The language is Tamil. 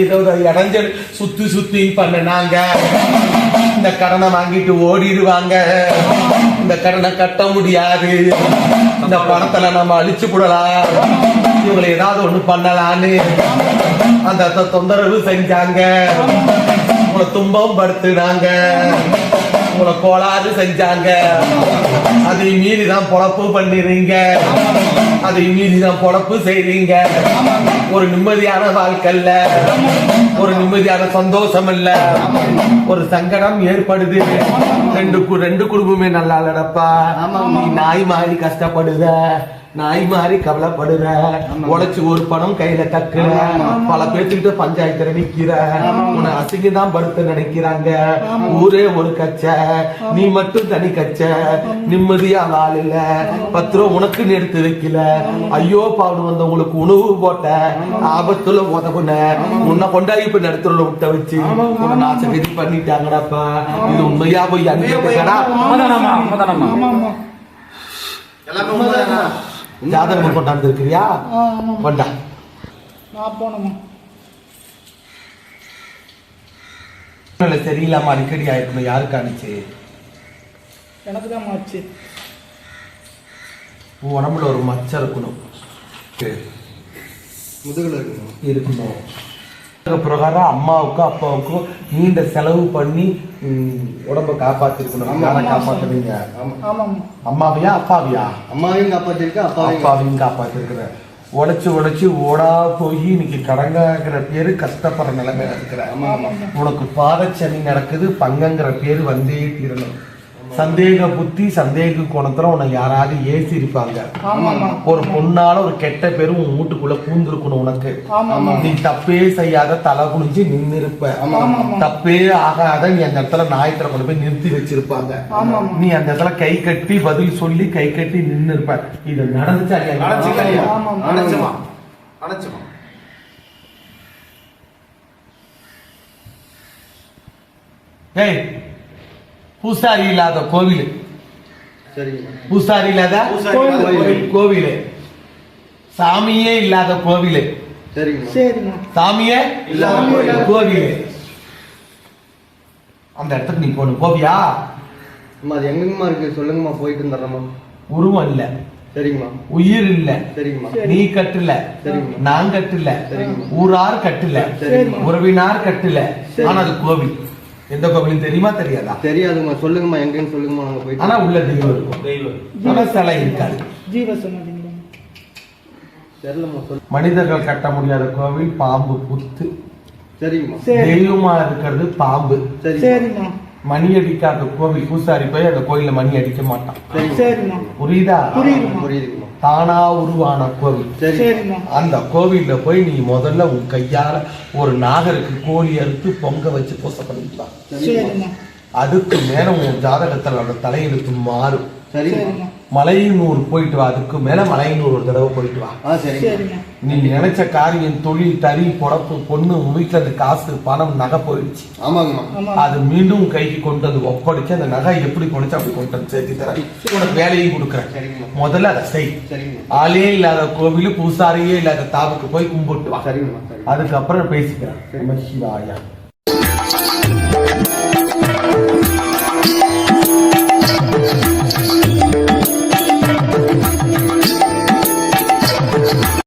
இவ்வளவு இடைஞ்சல் சுத்தி சுத்தி பண்ணினாங்க. இந்த கடனை வாங்கிட்டு ஓடிடுவாங்க. இந்த கடனை கட்ட முடியாது. இந்த பணத்துல நம்ம அழிச்சு விடலாம். இவங்களை ஏதாவது ஒண்ணு பண்ணலான்னு அந்த தொந்தரவு செஞ்சாங்க. உங்களை துன்பம் படுத்துனாங்க. உங்களை கோளாறு செஞ்சாங்க. அதை மீறி தான் பொழப்பு பண்ணிடுறீங்க. அதை மீறிதான் பொழப்பு செய்றீங்க. ஒரு நிம்மதியான வாழ்க்கை இல்ல ஒரு நிம்மதியான சந்தோஷம் இல்ல ஒரு சங்கடம் ஏற்படுது. ரெண்டு கு- ரெண்டு குடும்பமே நல்லா இல்லடப்பா நீ நாய் மாதிரி கஷ்டப்படுத. நாய் மாதிரி கவலைப்படுற. உழைச்சு ஒரு பணம் கையில கக்குற பல பேர்த்துக்கிட்ட பஞ்சாயத்துல நிக்கிற. உன்னை அசிங்க தான் படுத்த நினைக்கிறாங்க. ஊரே ஒரு கச்சை. நீ மட்டும் தனி கச்சை. நிம்மதியா ஆள் இல்ல. பத்து ரூபா உனக்குன்னு எடுத்து வைக்கல. ஐயோ பாவம் வந்தவங்களுக்கு உணவு போட்ட. ஆபத்துல உதவுன. உன்னை கொண்டாடி இப்ப நடத்துல விட்ட வச்சு. உன்னை நாசகதி பண்ணிட்டாங்கடாப்பா. இது உண்மையா போய் உண்மைதானம்மா எல்லாமே உண்மைதானா? ஜாதகம் கொண்டாந்து இருக்கிறியா. கொண்டா. நான் இல்ல சரியில்லாம அடிக்கடி ஆயிருக்கணும் யாருக்கு அனுச்சு எனக்கு தான் ஆச்சு உன் உடம்புல ஒரு மச்சம் இருக்கணும். முதுகுல இருக்கணும். அது பிரகாரம் அம்மாவுக்கும் அப்பாவுக்கும் நீண்ட செலவு பண்ணி உடம்ப காப்பாத்திருக்கணும். காப்பாத்துறீங்க. அம்மாவையா அப்பாவியா? அம்மாவையும் காப்பாத்திருக்க அப்பாவையும் அப்பாவையும் காப்பாத்திருக்கிற உழைச்சு உழைச்சு ஓடா போய் இன்னைக்கு கடங்காங்கிற பேரு கஷ்டப்படுற நிலைமையில இருக்கிற உனக்கு பாதச்சனி நடக்குது பங்கங்கிற பேரு வந்தே தீரணும். சந்தேக புத்தி சந்தேக குணத்துல உன்னை யாராவது ஏசி இருப்பாங்க ஒரு பொண்ணால ஒரு கெட்ட பேரும் உன் வீட்டுக்குள்ள பூந்திருக்கணும் உனக்கு. நீ தப்பே செய்யாத தலை குனிஞ்சு நின்னு இருப்ப ஆமாம்மா. தப்பே ஆகாத நீ அந்த இடத்துல நாயத்துல கொண்டு போய் நிறுத்தி வச்சிருப்பாங்க. நீ அந்த இடத்துல கை கட்டி பதில் சொல்லி கை கட்டி நின்னு இருப்ப இது நடந்துச்சா அணைச்சுமா ஏய் பூசாரி இல்லாத கோவில். பூசாரி இல்லாத கோவில். கோவில். சாமியே இல்லாத கோவில். சாமியே இல்லாத கோவில். அந்த இடத்துக்கு நீ போகணும். போவியா? அம்மா அது எங்கம்மா இருக்கு? சொல்லுங்கம்மா போயிட்டு வந்துடுறேம்மா. உருவம் இல்ல. சரிங்கம்மா உயிர் இல்ல. சரிங்கம்மா சரி. நீ கட்டல. சரிங்கம்மா நான் கட்டல. சரிங்கம்மா. ஊரார் கட்டல. உறவினார் கட்டல. ஆனா அது கோவில். எந்த கோவில் தெரியுமா தெரியாதா? தெரியாதுங்கம்மா சொல்லுங்கம்மா எங்கன்னு சொல்லுங்கம்மா நாங்க போயிட்டு ஆனா உள்ள தெய்வம் இருக்கும். தெய்வம். சிலை இருக்காது. ஜீவ மனிதர்கள் கட்ட முடியாத கோவில் பாம்பு புத்து. சரிங்கம்மா சரி. தெய்வமா இருக்கிறது பாம்பு. சரி சரிம்மா. மணி அடிக்காத கோவில் பூசாரி போய் அந்த கோயில்ல மணி அடிக்க மாட்டான். சரிம்மா. புரியுதா? புரியுதும்மா. தானா உருவான கோவில். அந்த கோவில்ல போய் நீ முதல்ல உன் கையால ஒரு நாகருக்கு கோழி அறுத்து பொங்க வச்சு பூசப்படுத்தலாம் சரிம்மா அதுக்கு மேல உன் ஜாதகத்துல அந்த தலையெழுத்து மாறும். சரிம்மா. மலையனூர் போயிட்டு வா அதுக்கு மேல மலையனூர் ஒரு தடவை போயிட்டு வா. நீ நினைச்ச காரியம் தொழில் தறி பொழப்பு பொண்ணு வீட்டுல இருந்து காசு பணம் நகை போயிடுச்சு. ஆமாங்கம்மா ஆமா. அது மீண்டும் கைக்கு கொண்டு வந்து ஒப்படைச்சு அந்த நகை எப்படி கொண்டுச்சு அப்படி கொண்டு வந்து சேர்த்து தரேன். உனக்கு வேலையும் கொடுக்குறேன். முதல்ல அதை செய். ஆளே இல்லாத கோவில் பூசாரியே இல்லாத தாவுக்கு போய் கும்பிட்டு வா. அதுக்கப்புறம் பேசிக்கிறேன். சிவாயா.